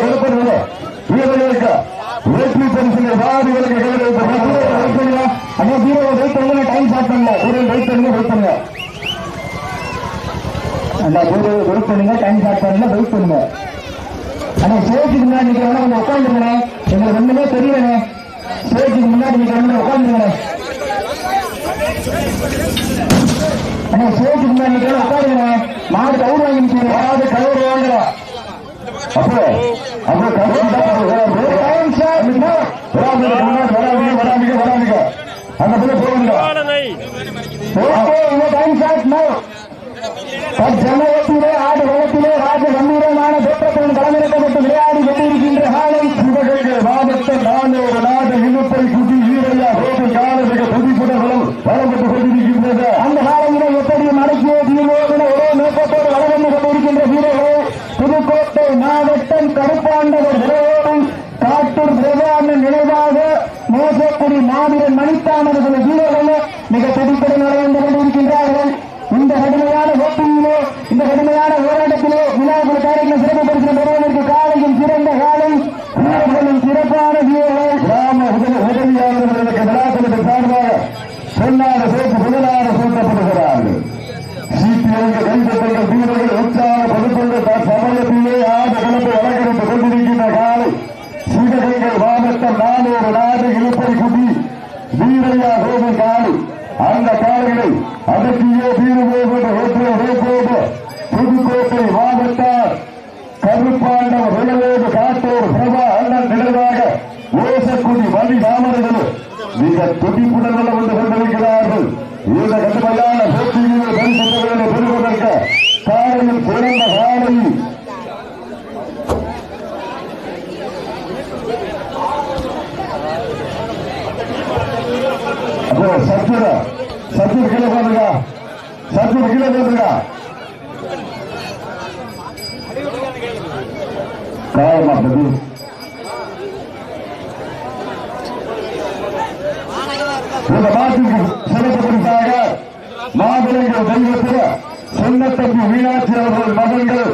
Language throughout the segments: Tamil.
கருப்பர்கள் வீரர்களுக்கு வெற்றி பரிசினை வாரிகளுக்கு கைவிடுங்க அண்ணா ஜீரோ வெயிட் பண்ணுங்க டைம் ஸ்டார்ட் பண்ணல ஒரு வெயிட் பண்ணுங்க வெயிட் பண்ணுங்க அந்த ஒரு வெயிட் பண்ணுங்க டைம் ஸ்டார்ட் பண்ணல வெயிட் பண்ணுங்க அண்ணா ஸ்டேஜுக்கு முன்னாடி நிக்கிறவங்க கொஞ்சம் உட்காந்துருங்க எங்களுக்கு ஒண்ணுமே தெரியலங்க ஸ்டேஜுக்கு முன்னாடி நிக்கிறவங்க உட்காந்துருங்க அண்ணா ஸ்டேஜுக்கு முன்னாடி நிக்கிறவங்க உட்காருங்க மாடு கவுர் வாங்கி மாடு கவுர் வாங்கலாம் அப்போ அப்போ கவுர் வராதீங்க வராதீங்க வராதீங்க அந்த பிள்ளை போகுங்க காலனை ஆடு வளத்திலே ராஜ கம்பீரமான தோற்றத்துடன் களமிறக்கப்பட்டு விளையாடி கொண்டிருக்கின்ற காலை சிவகங்கை மாவட்ட நானூறு நாடு இழுப்பை குதி வீரையா ரோடு காலமிக துதிப்புடன் கொண்டிருக்கின்றது. அந்த தீர்வோடு ஒரே நோக்கத்தோடு கொண்டிருக்கின்ற வீரர்கள் புதுக்கோட்டை மாவட்டம் கருப்பாண்டவர் விரைவோடு காட்டூர் பிரதான நினைவாக மோசக்குடி மாவீரன் மணித்தாமர்கள் வீரர்களும் மிக துடிப்புடன் நடந்து கொண்டிருக்கின்றார்கள் இந்த கடுமையான போட்டியிலே இந்த கடுமையான போராட்டத்திலே விழாக்கள் காரியங்களை சிறப்புப்படுத்தின பெறுவதற்கு காலையும் சிறந்த காலை வீரர்களும் சிறப்பான வீரர்கள் கிராம உதவி உதவியாளர்களுக்கு விழாக்குழுக்கு சார்பாக பொன்னாட சேர்த்து முதலாக சூட்டப்படுகிறார்கள் சிபிஎங்க கைப்பற்றங்கள் வீரர்கள் உற்சாகப்படுத்துள்ள சமயத்திலே ஆடு கலந்து அலங்கரித்துக் கொண்டிருக்கின்ற காலை சிவகங்கை மாவட்டம் நானூறு நாடு இழுப்பை குடி போகும் கோவில் அந்த காலைகளை அடக்கிய தீர்வு போகின்ற புதுக்கோட்டை மாவட்டார் கருப்பாண்டம் விளையோடு காட்டோர் பிரபா அண்ணன் நினைவாக ஓசக்குடி வழி தாமரைகளும் மிக துடிப்புடன் வளம் வந்து கொண்டிருக்கிறார்கள் இந்த கடுமையான போட்டியில் பரிசுகளை பெறுவதற்கு காலையில் சிறந்த காலையில் அப்போ சத்துர சத்துரு கீழே போடுங்க சத்துரு கீழே போடுங்க காயமாட்டது இந்த மாட்டுக்கு சிறப்பு பரிசாக தெய்வத்தில் சொன்னத்தம்பி மீனாட்சி அவர்கள் மகன்கள்.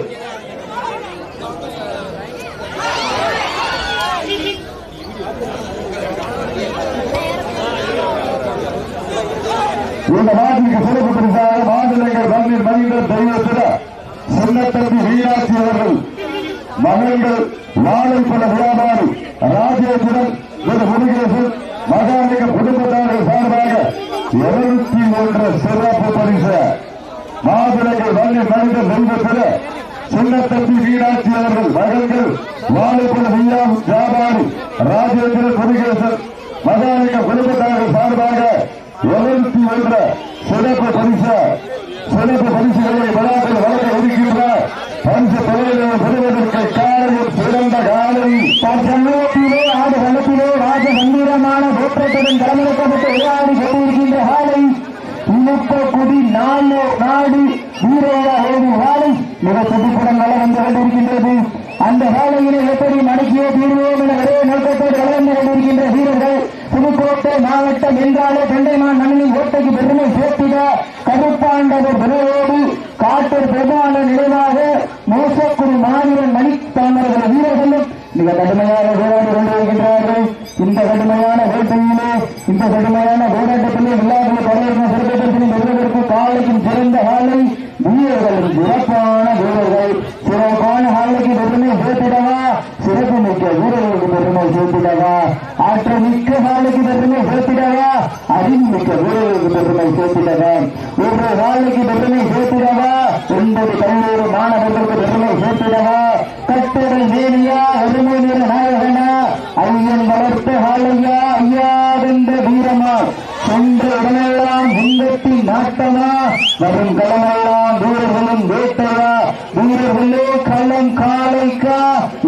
இந்த நாட்டிற்கு சிறப்பு பரிசாக மண்ணில் மனித தெய்வத்தில சின்னத்தம்பி மீனாட்சி அவர்கள் மகன்கள் வாழைப்பட வியாபாரி ராஜேந்திரன் திரு முருகேசன் மகாலிக குடும்பத்தார்கள் சார்பாக இருநூத்தி ஒன்று சிறப்பு பரிசு. மாதுளைகள் வள்ளி மனித தெய்வத்தில சின்னத்தம்பி மீனாட்சி அவர்கள் மகன்கள் வாழைப்பட வியாபாரி ராஜேந்திர முருகேசன் மகாலிக குடும்பத்தார்கள் சார்பாக எழுபத்தி ஒன்று சிறப்பு பரிசு. சிறப்பு பரிசுகளை விழாக்கள் வழங்க இருக்கின்ற பரிசு தொழிலை பெறுவதற்கு காலையில் சிறந்த காலை. சமூகத்திலே ஆடு கம்பீரமான தோற்றத்துடன் களமிறக்கப்பட்டு விளையாடி கொண்டிருக்கின்ற காலை இழுப்பக்குடி நாலு நாடு வீரையா ஏழு காலை மிக துடிப்புடன் வளம் வந்து கொண்டிருக்கின்றது. அந்த வேலையிலே எப்படி நடக்கிய தீர்வோம் என ஒரே நோக்கத்தோடு வளர்ந்து கொண்டிருக்கின்ற வீரர்கள் புதுக்கோட்டை மாவட்டம் என்றாலே தொண்டைமான் மண்ணின் கோட்டைக்கு பெருமை சேர்த்திட கருப்பாண்டவர் விரைவோடு காட்டூர் பிரதான நினைவாக மோசக்குடி மாவீரன் மணித்தாமர்கள் வீரர்களும் மிக கடுமையாக போராடி கொண்டிருக்கின்றார்கள். இந்த கடுமையான வேட்டையிலே இந்த கடுமையான போராட்டத்திலே விழாக்களை பங்கேற்கும் சிறப்பு பெறுவதற்கு காலைக்கும் சிறந்த ஆலை வீரர்கள் சிறப்பான வீரர்கள். சிறப்பான ஆலைக்கு பெருமை சேர்த்திடவா? சிறப்பு மிக்க வீரர்களுக்கு பெருமை சேர்த்திடவா? ஆற்றல் மிக்க ஆலைக்கு பெருமை சேர்த்து அறிவு மிக்க வீரர்களுக்கு பெருமை சேர்த்திடவா ஒரு காலைக்கு பெருமை சேர்த்திடவா ஒன்பது கல்லூரி மாணவர்களுக்கு பெருமை சேர்த்திடவா கட்டுரை வேலியா அருமை நிற நாயகனா ஐயன் வளர்த்த காலையா ஐயாவென்ற வீரமா சென்ற இடமெல்லாம் முன்னெட்டி நாட்டமா வரும் களமெல்லாம் வீரர்களும் வேட்டையா வீரர்களே களம் காலைக்கா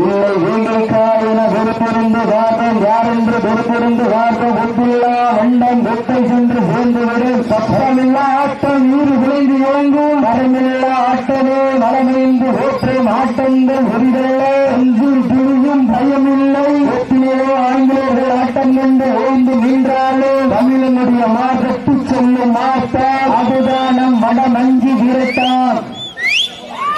இல்லை வேங்கைக்கா என வெறுப்பிருந்து வார்த்தம் யாரென்று வெறுப்பிருந்து வார்த்தை ஒப்பில்லா வண்டம் வெட்டை சென்று சேர்ந்து வரும் சத்தமில்லா ஆட்டம் நீர் விளைந்து இறங்கும் மரமில்ல ஆட்டமே மரமைந்து ஓற்றும் ஆட்டங்கள் ஒன்றல்ல அஞ்சும் துணியும் பயமில்லை. ஒப்பிலே ஆங்கிலேயர்கள் ஆட்டம் கொண்டு ஓய்ந்து நின்றாலே தமிழனுடைய மாற்றத்து சொல்லும் மாற்றம் அதுதான் நம் வட மனமஞ்சி விரட்டான்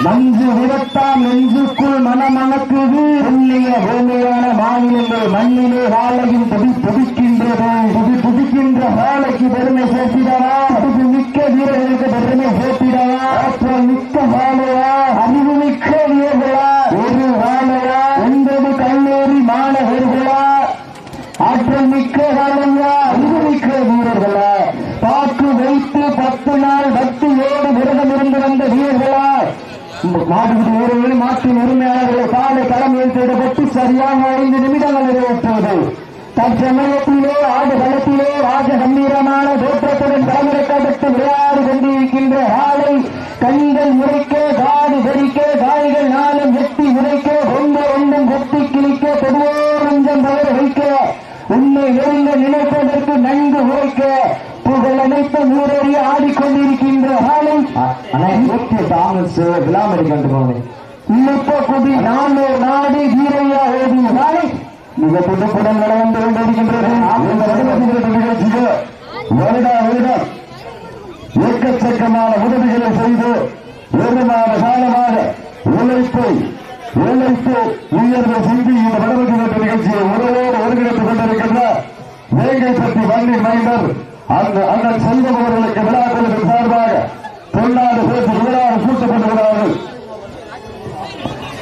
மஞ்சு விரத்தான் நெஞ்சுக்குள் மனமணக்குது புண்ணிய பூமியான மாநிலங்கள் மண்ணிலே வாழையும் புதி புதிக்கின்றது. புதி இருக்கின்ற வாழைக்கு பெருமை சேர்த்திடவா? துடி மிக்க வீரர்களுக்கு பெருமை சேர்த்திடவா? அப்புறம் மிக்க வாழையா அறிவு மிக்க வீரர்களா? ஒரு வாழையா ஒன்பது கல்லூரி மாணவர்களா? ஆற்றல் மிக்க வாழையா அறிவு மிக்க வீரர்களா? பாக்கு வைத்து பத்து நாள் பக்தியோடு விரதம் இருந்து வந்த வீரர்களா? மாட்டுக்கு ஊரில் மாட்டின் உரிமையாளர்களை காலை தலைமையில் செய்யப்பட்டு சரியாக ஐந்து நிமிடங்கள் நிறைவேற்றுவது. தற்சமயத்தில் ஆடு களத்திலே ராஜ கம்பீரமான தோற்றத்துடன் களமிறக்கப்பட்டு விளையாடி கொண்டிருக்கின்ற ஆளை கண்கள் முறைக்க காடு வெடிக்க காய்கள் நாளும் வெட்டி உரைக்க கொண்ட ஒன்றும் கொத்தி கிழிக்க பொதுவோ நஞ்சம் தவற வைக்க உன்னை நெருங்க நினைப்பதற்கு நன்கு உரைக்க புகழ் அனைத்து ஊரறி ஆடிக்கொண்டிருக்கின்ற ஆளை தாமஸ் கண்டுகோங்க இன்னப்ப குடி நாலு நாடு வீரையா ஓடி நாளை மிக புதுப்புடன் நடந்து கொண்டிருக்கின்றது. நிகழ்ச்சிக்கு வருடா வருடம் எக்கச்சக்கமான உதவிகளை செய்து ஒரு மாத காலமாக உழைப்பை உழைப்பு உயர்வு செய்து இந்த வடமதுரை நிகழ்ச்சியை உறவோடு ஒருங்கிணைத்துக் கொண்டிருக்கின்ற வேங்கை பற்றி வள்ளி மைந்தர் அந்த அண்ணன் செல்வம் அவர்களுக்கு விழாக்களுக்கு சார்பாக தொண்டாடு சேர்த்து விழாவை சூட்டப்பட்டுள்ளார்கள்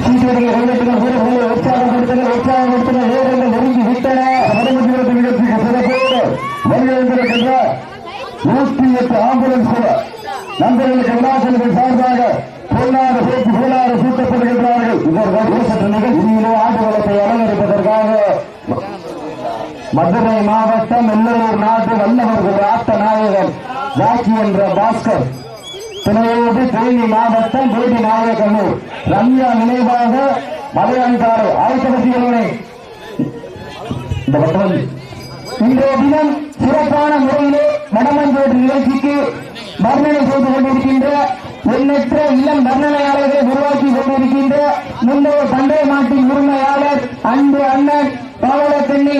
சீக்கிரங்கள் வெள்ளத்தினர் வீரர்களை உற்சாகப்படுத்தினர் உற்சாகப்படுத்தினர் வீரர்கள் நெருங்கி விட்டன வடமதுரை நிகழ்ச்சிக்கு சிறப்போடு வருகின்ற நூற்றி எட்டு ஆம்புலன்ஸ் கூட நண்பர்களுக்கு சார்பாக சேர்த்து சூட்டப்படுகின்றார்கள். இவர்கள் சற்று நிகழ்ச்சியிலே ஆட்டு வளத்தை அலங்கரிப்பதற்காக மதுரை மாவட்டம் எல்லூர் நாட்டு வல்லவர்கள் ஆட்ட நாயகர் ஜாக்கி என்ற பாஸ்கர். துணையோடு தேனி மாவட்டம் தேடி நாயகனூர் ரம்யா நினைவாக மலையாண்டாறு ஆயத்தபதிகளை இந்த பட்டம் இன்றைய தினம் சிறப்பான முறையிலே வடமஞ்சோடு நிகழ்ச்சிக்கு வர்ணனை செய்து கொண்டிருக்கின்ற எண்ணற்ற இளம் வர்ணனையாளர்களை உருவாக்கி கொண்டிருக்கின்ற முந்தைய பண்டைய நாட்டின் உரிமையாளர் அன்பு அண்ணன் பாவலக்கண்ணி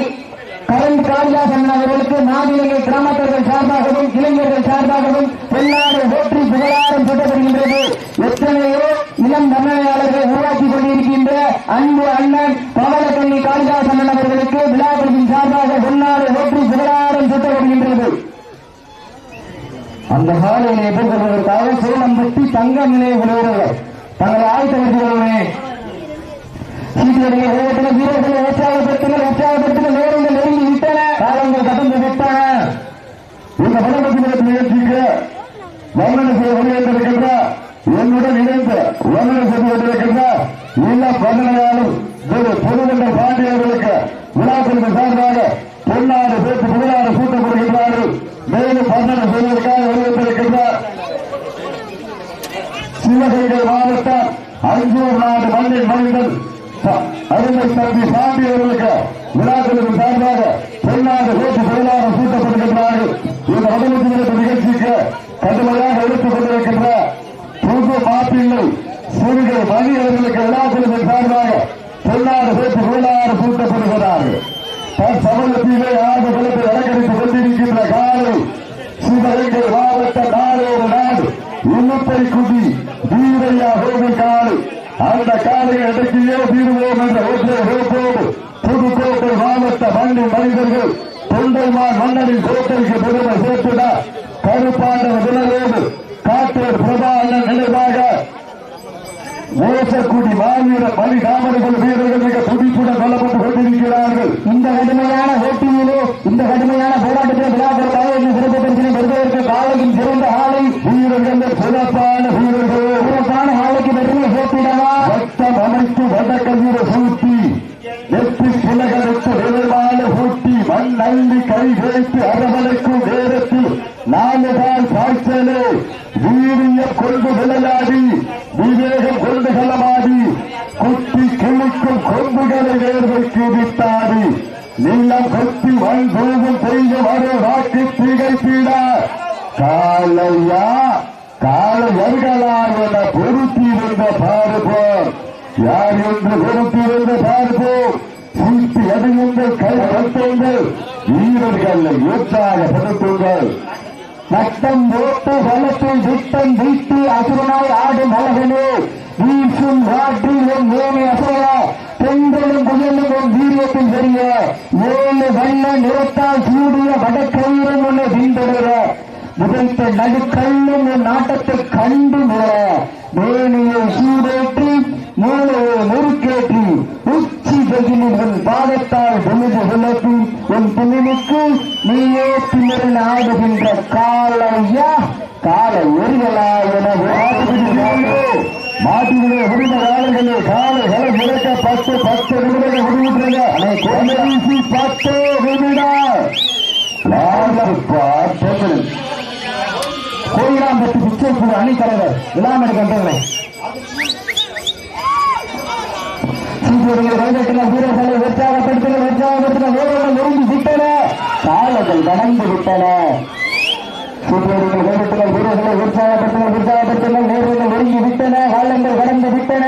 கரண்ட் காளிதாசன் அவர்களுக்கு நாதிலங்கை கிராமத்தர்கள் சார்பாகவும் இளைஞர்கள் சார்பாகவும் எல்லாரும் போற்றி புகழாரம் சுட்டப்படுகின்றது. எத்தனையோ இளம் வர்ணனையாளர்களை உருவாக்கி கொண்டிருக்கின்ற அன்பு அண்ணன் பவளக்கண்ணி காளிதாசன் அவர்களுக்கு விழாக்களின் சார்பாக வெள்ளாடு போற்றி புகழாரம் சுட்டப்படுகின்றது அந்த காலையிலே எதிர்கொள்வதற்காக சேலம் பற்றி தங்க நிலைய விளையாடுவர் தங்களை ஆயத்தப்படுத்துகிறோமே சீக்கிரமே ஓட்டன வீரர்களை உற்சாகப்படுத்தினர் உற்சாகப்படுத்தின நேரங்கள் நெருங்கி விட்டன. காலங்கள் கடந்து விட்டன. இந்த வடமத்திய நிகழ்ச்சிக்கு வர்ணனை செய்ய வெளியேற்றிருக்கின்ற என்னுடன் இணைந்து வர்ணனை செய்து கொண்டிருக்கின்ற இல்ல வர்ணனையாலும் திரு பொதுமன்ற பாண்டியர்களுக்கு விழாக்களுக்கு சார்பாக பொன்னாடு சேர்த்து புகழாடு சூட்டப்படுகின்றார்கள் மேலும் வர்ணனை செய்வதற்காக வெளியேற்றிருக்கின்றார் சிவகங்கை மாவட்டம் அஞ்சூர் நாடு மண்ணின் மனிதன். அருமை தம்பி சாமி அவர்களுக்கு விழாக்களுக்கு சார்பாக பொன்னாடு ஓட்டு பொருளாதாரம் சூட்டப்படுகின்றார்கள் இந்த வடமத்திய நிகழ்ச்சிக்கு கடுமையாக எடுத்துக் கொண்டிருக்கின்ற புது மாப்பிள்ளை சிறுகை மணி அவர்களுக்கு விழாக்களுக்கு சார்பாக பொன்னாடு ஓட்டு பொருளாதாரம் சூட்டப்படுகிறார்கள். சமூகத்திலே ஆண்டு குலத்தை அலங்கரித்துக் கொண்டிருக்கின்ற காலை சிவகங்கை மாவட்ட நாளோடு நாடு. இழுப்பை குடி வீரையா கோவில் காடு. அந்த காலையை அடக்கியே தீருவோம் என்ற ஒற்றை ஹோப்போடு புதுக்கோட்டை மாவட்ட மண்ணி மனிதர்கள் தொண்டைமான் மன்னனின் கோட்டைக்கு பெருமை சேர்த்துட. கருப்பாண்ட விலரோடு காட்டூர் அண்ணன் நினைவாக ஓசக்குடி மாவீர மணி தாமரைகள் வீரர்கள் மிக துடிப்புடன் கொல்லப்பட்டு கொண்டிருக்கிறார்கள். இந்த கடுமையான போட்டியிலே இந்த கடுமையான போராட்டத்தில் விழாக்களுக்காக இந்த சிறப்பு பரிசனை பெறுவதற்கு காலையில் சிறந்த ஆலை வீரர்கள் சிறப்பான வீரர்கள். சிறப்பான ஆலைக்கு பெருமை சேர்த்திடவா? ரத்தம் அமைத்து வடக்கல்லீர சூட்டி. வெற்றி புலகருக்கு விரைவான பூட்டி மண் அள்ளி கை வைத்து அரவணைக்கும் நேரத்தில் நாலு நாள் பாய்ச்சலே வீரிய கொண்டு விளையாடி விவேகம் கொண்டு செல்லமாடி குத்தி கிழிக்கும் கொம்புகளை வேர்வைக்கு விட்டாடி நீளம் கொத்தி மண் தூவும் செய்ய வரும் வாக்கு திகைப்பிட. காலையா காலையர்களா என பொருத்தி வந்த பார்ப்போம் யார் என்று பொருத்தி வந்த பார்ப்போம் சீட்டு எதையுங்கள் கை கட்டுங்கள் வீரர்களை உற்சாகப்படுத்துங்கள். நட்டம் ஓட்டு வளத்தில் விட்டம் வீட்டு அசுரனாய் ஆடும் அழகனே வீசும் காற்றில் என் ஏனை அசைய பெண்களும் புயலும் என் வீரியத்தில் தெரிய ஏழு வண்ண நிறத்தால் சூடிய வடக்கயிறும் உன்னை பின்தொடர உதைத்த நடுக்கல்லும் என் நாட்டத்தை கண்டு முற வேணியை சூடேற்றி மூளையை முறுக்கேற்றி உச்சி வெயிலில் உன் பாதத்தால் உன் நீயே பின்னரில் ஆடுகின்ற காலையா காலை எரிகளா என மாட்டுகளே விடுத காலைகளே காலைகளை முடக்க பத்து பத்து நிமிடங்கள் விடுவிட்டுருங்க கடைசி பத்து நிமிடம் பார்த்து கோயிலாம்பட்டி பிச்சை குழு அணித்தலைவர் இல்லாமல் கண்டவர்கள் காலங்கள் கடந்து விட்டன. சீக்கிரங்கள் கைதட்டின வீரர்களை உற்சாகப்படுத்தின உற்சாகப்படுத்தின வீரர்கள் நெருங்கி விட்டன காலங்கள் கடந்து விட்டன.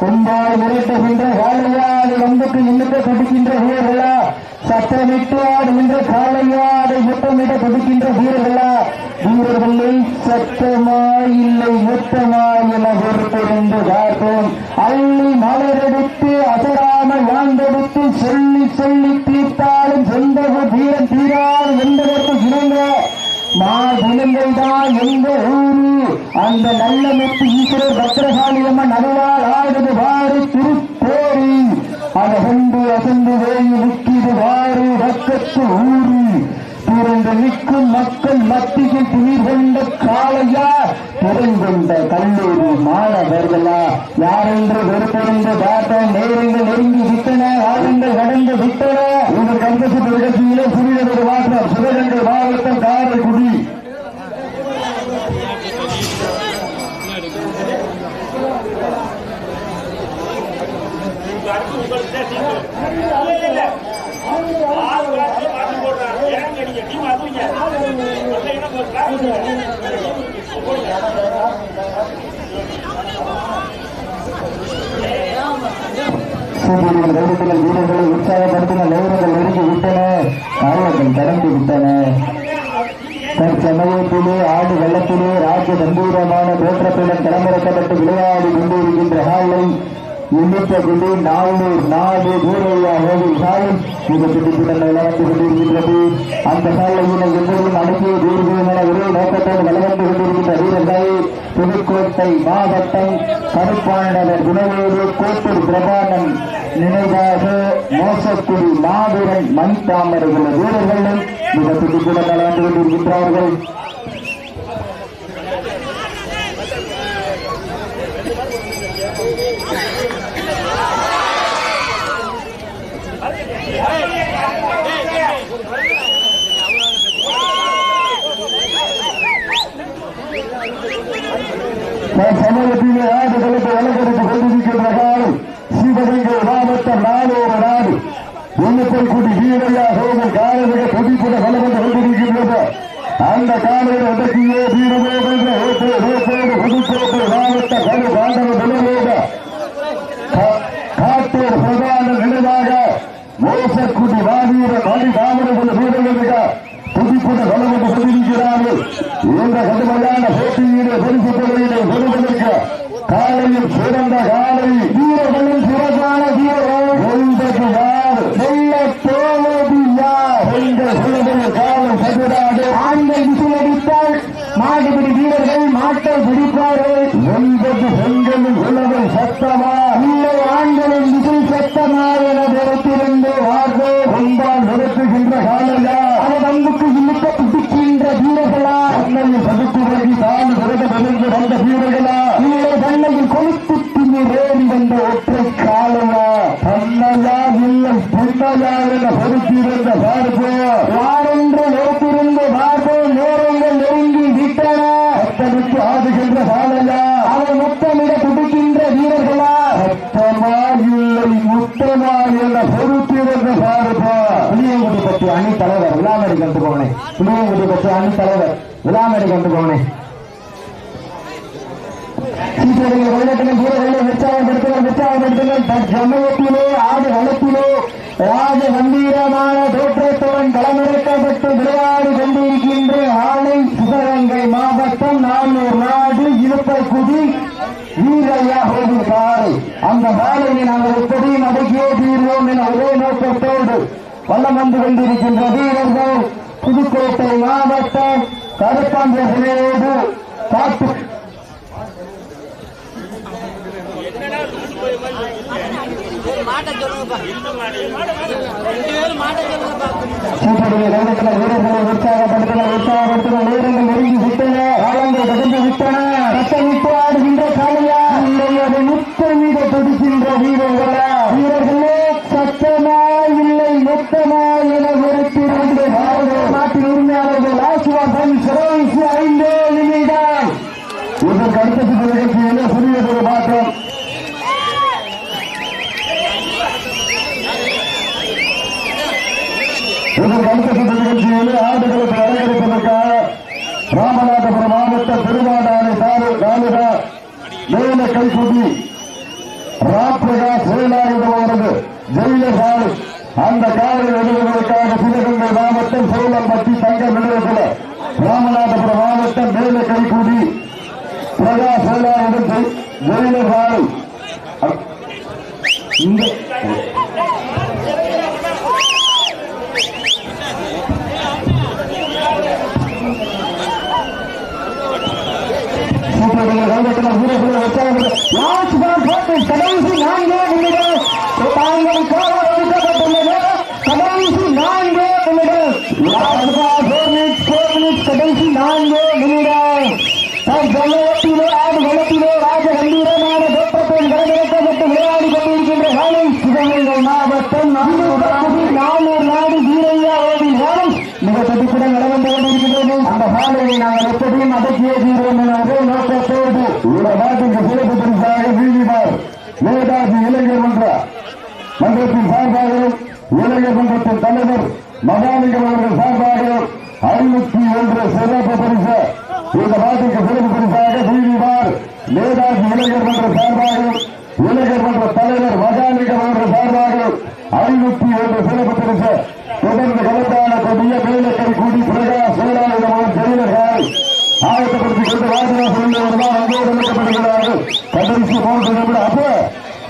கும்பாய் மிரட்டுகின்ற காலையாடு வந்துக்கு இன்னுக்கு துடிக்கின்ற வீரர்களா? சத்தமிட்டு ஆடுகின்ற காலையாடு முத்தமிட துடிக்கின்ற வீரர்களா? வீரர்களை சத்தமா இல்லை முத்தமா என பொறுத்திருந்து பார்ப்போம் அள்ளி மலரெடுத்து அசராமல் வாழ்ந்தெடுத்து சொல்லி சொல்லி தீர்த்தாலும் சொந்த தீரம் தீரால் என்பதற்கு இணங்க மாதினங்கள் தான் எந்த ஊரு? அந்த நல்ல மெத்து ஈஸ்வரர் பத்திரகாளி அம்மன் அருளால் ஆடுது வாரு திருப்பேரி. அதை கொண்டு அசந்து வேய் முக்கிது வாரு பக்கத்து ஊரு பிறந்து நிற்கும் மக்கள் மத்தியில் துணிர் கொண்ட காளையா? பிறங்கொண்ட கல்லூரி மாணவர்களா? யாரென்று வெறுப்பிருந்த பாட்டம் நேரங்கள் நெருங்கி விட்டன ஆரங்கள் கடந்து விட்டன? உங்கள் கம்பசி நிகழ்ச்சியிலே புதிய ஒரு மாற்றம் சிவகங்கை மாவட்டம் காரைக்குடி. சூரியர்கள் கைதுகள் வீரர்களை உற்சாகப்படுத்தின நேரங்கள் நெருங்கி விட்டன. காலங்கள் கடந்து விட்டன தற்சமயத்திலே ஆடு வெள்ளத்திலே ராஜ கம்பீரமான தோற்றத்துடன் களமிறக்கப்பட்டு விளையாடி கொண்டிருக்கின்ற காலை இன்னித்த குடி நாளூர் நாடு கூரையா கோவில் சாலை மிக பிடிப்புடன் விளையாண்டு கொண்டிருக்கின்றது. அந்த சாலையினை எல்லோரும் அடக்கிய தீர்வுகள் ஒரே நோக்கத்தோடு விளையாண்டு கொண்டிருக்கின்ற வீரர்கள் புதுக்கோட்டை மாவட்டம் கருப்பாண்டவர் குணவேறு கோட்டூர் பிரபானம் நினைவாக மோசக்குடி மாவீரன் உள்ள வீரர்களும் மிக துடிப்புடன் விளையாண்டு கொண்டிருக்கின்றார்கள். சமூகத்திலே ஆடுகளுக்கு வழக்கெடுத்து கொண்டிருக்கின்ற காலம் சிவகங்கை மாவட்டம் நாளோர நாடு. எண்ணத்தை கூட்டி வீரையா சோழன் காலமிக துடிப்புட வளர்ந்து கொண்டிருக்கின்றது அந்த காலையில் அடக்கியே வீரமோ என்ற விநாயகர் கட்சி அணி தலைவர் விழாமேடை கொண்டு போனேன். ஆடு வளத்திலே ராஜ கம்பீரமான தோற்றத்துடன் களமிறக்கப்பட்டு விளையாடி கொண்டிருக்கின்ற ஆலை சிவகங்கை மாவட்டம் நானூர் நாடு இருப்பகுதி வீரையா கோவில் காலை அந்த காலையை நாங்கள் எப்படியும் அடக்கியே தீர்வோம் என ஒரே நோக்கத்தோடு வல்லம் வந்து கொண்டிருக்கின்ற வீரர்கள் புதுக்கோட்டை மாவட்டம் கருப்பாந்திரர்களோடு காட்டு உற்சாகப்படுத்தின உற்சாகப்படுத்தின நேரங்கள் நெருங்கி விட்டன காலங்கள் கடந்து விட்டன ரத்தமிட்டு விட்டு காலையா இல்லையது முத்தமிட துடிக்கின்ற வீரர்களா வீரர்களே சத்தமா இல்லை மொத்தமா என வெறுத்திருந்த பாரத நாட்டின் உரிமையாளர்கள் ஆசுவாசம் சிறப்பு ஐந்தே நிமிடம் இதற்கு அடுத்த சுற்று நிகழ்ச்சியிலே புதியதொரு மாற்றம் இதற்கு அடுத்த சுற்று நிகழ்ச்சியிலே ஆடுகளுக்கு அலங்கரிப்பதற்காக ராமநாதபுரம் மாவட்ட பெருமாடானை தாலுகா மேல கைக்குடி ராப்பிரகாஷ் வேலாயுதம் அவரது ஜெயிலர் அந்த காலை எழுதுவதற்காக சிவகங்கை மாவட்டம் சோழம்பட்டி தங்க நிலையத்தில் ராமநாதபுரம் மாவட்டம் மேல கைக்குடி பிரகாஷ் வேலாயுதம் ஜெய்- இந்த கடைசி நான்கே நிமிடம் தாங்கள் காலம் ஒதுக்கப்பட்டுள்ளது கடைசி நான்கே நிமிடம் கடைசி நான்கே நிமிடம் வெள்ளத்திலே ஆடு வெள்ளத்திலே ராஜ கம்பீரமான தோற்றத்தில் கடற்கப்பட்டு விளையாடி கொண்டிருக்கின்ற வேலை சிவகங்கை மாவட்டம் நானூர் நாடு வீரையா ஓடி வேலை மிக துடிப்புடன் நடந்து கொண்டிருக்கிறது அந்த பாலையை நாங்கள் எப்படியும் அடக்கியே தீர்வோம் என நோக்கத்தோடு இந்த நாட்டிற்கு வீழ்ந்தார் இளைஞர் மன்ற மன்றத்தின் சார்பாகவும் இளைஞர் மன்றத்தின் தலைவர் மகாலிங்கம் அவர்கள் சார்பாகவும் ஐநூத்தி ஒன்று சிறப்பு பரிசு. இந்த நாட்டிற்கு சிறப்பு பரிசாக வீழ்ந்தார் நேதாஜி இளைஞர் மன்ற சார்பாகவும் இளைஞர் மன்ற தலைவர் மகாலிங்கம் அவர்கள் சார்பாகவும் ஐநூத்தி ஒன்று சிறப்பு பரிசு. தொடர்ந்து கலந்தான கொடிய மேலக்கரை கூடி பிரகாஷ் வேளாண் அவர் ஜெயிலர்கள் ஆயத்தப்படுத்திக் கொண்டு ராஜராஜன் வருவார் அங்கோடு இணைக்கப்படுகிறார்கள் கடைசி மூன்று நிமிடம் அப்ப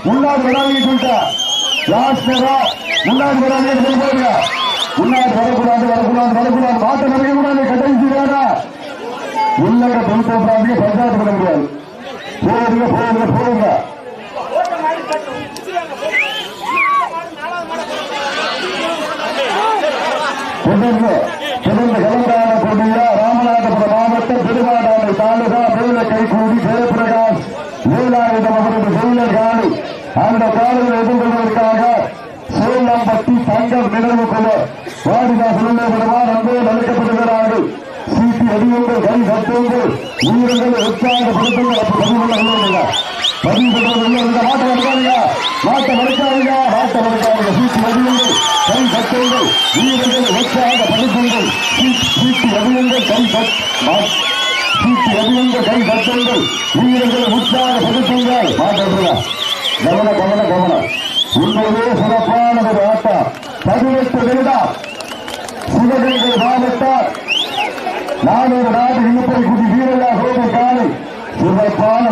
முன்னாடி விளையாடிட்டு இருக்கா லாஸ்டரா முன்னாடி விளையாடி போயிருங்க முன்னாடி வரக்கூடாது வரக்கூடாது வரக்கூடாது. மாட்ட நிறைய கூடாது கடைசி வேணா உள்ளக தொழில்நுட்ப பஞ்சாயத்து பண்ண முடியாது. போடுங்க போடுங்க போடுங்க. தொடர்ந்து தொடர்ந்து கலந்தான கொடிய ராமநாதபுரம் மாவட்டம் திருவாடானை தாலுகா மேல கைகூடி ஜெயபிரகாஷ் வேலாயுதம் அவரது செயலர் காலி அந்த காலையில் எதிர்கொள்வதற்காக சோழம்பட்டி தங்கம் நினைவு குழு வாடிதாசன் உள்ளே விடுவார் அன்பே அழைக்கப்படுகிறார்கள் சீட்டி அடியுங்கள் கை கட்டுங்கள் வீரர்கள் உற்சாகப்படுத்துங்கள் அப்படி பதிவு கொள்ள முடியல பதிவு பண்றது இல்லை இந்த மாட்டை வளர்க்காதீங்க மாட்டை வளர்க்காதீங்க மாட்டை வளர்க்காதீங்க சீட்டு அடியுங்கள் கை கட்டுங்கள் வீரர்கள் உற்சாகப்படுத்துங்கள். சீட்டு அடியுங்கள் கை கட் சீட்டி அடியுங்கள் கை கட்டுங்கள் வீரர்களை உற்சாகப்படுத்துங்கள். மாட்டை கவன கவன கவனம் உண்மையிலே சிறப்பான ஒரு ஆட்டம். பதினெட்டு நிமிடம் சிவகங்கை மாவட்டம் நானூறு நாடு இழுப்பை குடி வீரர்களாக காலை. சிறப்பான